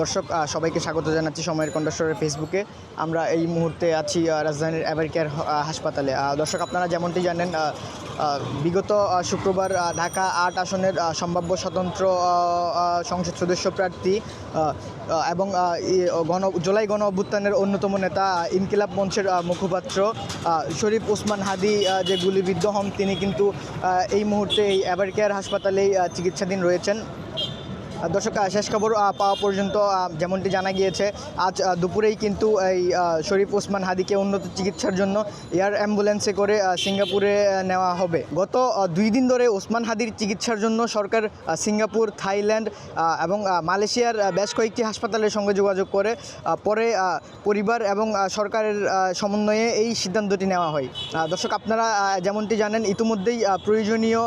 দর্শক সবাইকে স্বাগত জানাচ্ছি সময়ের কণ্ঠস্বরের ফেসবুকে আমরা এই মুহূর্তে আছি রাজধানীর অ্যাভারকেয়ার হাসপাতালে। দর্শক, আপনারা যেমনটি জানেন বিগত শুক্রবার ঢাকা আট আসনের সম্ভাব্য স্বতন্ত্র সংসদ সদস্য প্রার্থী এবং গণ, জুলাই গণ অভ্যুত্থানের অন্যতম নেতা ইনকিলাব মঞ্চের মুখপাত্র শরীফ ওসমান হাদি যে গুলিবিদ্ধ হন, তিনি কিন্তু এই মুহূর্তে এই অ্যাভারকেয়ার হাসপাতালেই চিকিৎসাধীন রয়েছেন। দর্শক শেষ খবর পাওয়া পর্যন্ত যেমনটি জানা গিয়েছে, আজ দুপুরেই কিন্তু এই শরীফ ওসমান হাদিকে উন্নত চিকিৎসার জন্য এয়ার অ্যাম্বুলেন্সে করে সিঙ্গাপুরে নেওয়া হবে। গত দুই দিন ধরে ওসমান হাদির চিকিৎসার জন্য সরকার সিঙ্গাপুর, থাইল্যান্ড এবং মালয়েশিয়ার বেশ কয়েকটি হাসপাতালের সঙ্গে যোগাযোগ করে পরে পরিবার এবং সরকারের সমন্বয়ে এই সিদ্ধান্তটি নেওয়া হয়। দর্শক, আপনারা যেমনটি জানেন, ইতিমধ্যেই প্রয়োজনীয়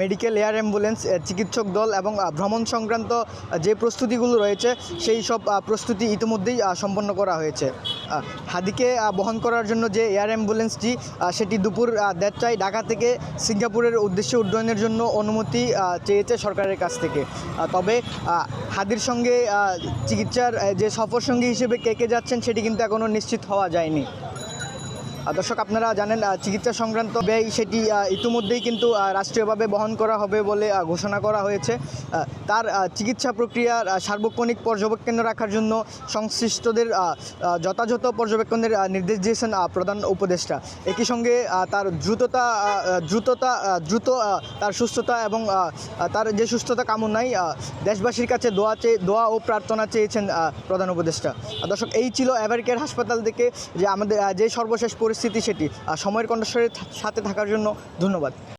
মেডিকেল এয়ার অ্যাম্বুলেন্স চিকিৎসক দল এবং ভ্রমণ সংক্রান্ত আহ, যে প্রস্তুতিগুলো রয়েছে সেই সব প্রস্তুতি ইতিমধ্যেই সম্পন্ন করা হয়েছে। হাদিকে বহন করার জন্য যে এয়ার অ্যাম্বুলেন্সটি সেটি দুপুর দেড়টায় ঢাকা থেকে সিঙ্গাপুরের উদ্দেশ্যে উড্ডয়নের জন্য অনুমতি চেয়েছে সরকারের কাছ থেকে। তবে হাদির সঙ্গে চিকিৎসার যে সফর সঙ্গী হিসেবে কে কে যাচ্ছেন সেটি কিন্তু এখনও নিশ্চিত হওয়া যায়নি। দর্শক, আপনারা জানেন চিকিৎসা সংক্রান্ত ব্যয় সেটি ইতিমধ্যেই কিন্তু রাষ্ট্রীয়ভাবে বহন করা হবে বলে ঘোষণা করা হয়েছে। তার চিকিৎসা প্রক্রিয়ার সার্বক্ষণিক পর্যবেক্ষণ রাখার জন্য সংশ্লিষ্টদের যথাযথ পর্যবেক্ষণের নির্দেশ দিয়েছেন প্রধান উপদেষ্টা। একই সঙ্গে তার দ্রুততা দ্রুততা দ্রুত তার সুস্থতা এবং তার যে সুস্থতা কামনায় দেশবাসীর কাছে দোয়া চেয়ে, দোয়া ও প্রার্থনা চেয়েছেন প্রধান উপদেষ্টা। দর্শক, এই ছিল এভারকেয়ার হাসপাতাল থেকে যে আমাদের যে সর্বশেষ পরিস্থিতি সেটি আর সময়ের কণ্ঠস্বরের সাথে থাকার জন্য ধন্যবাদ।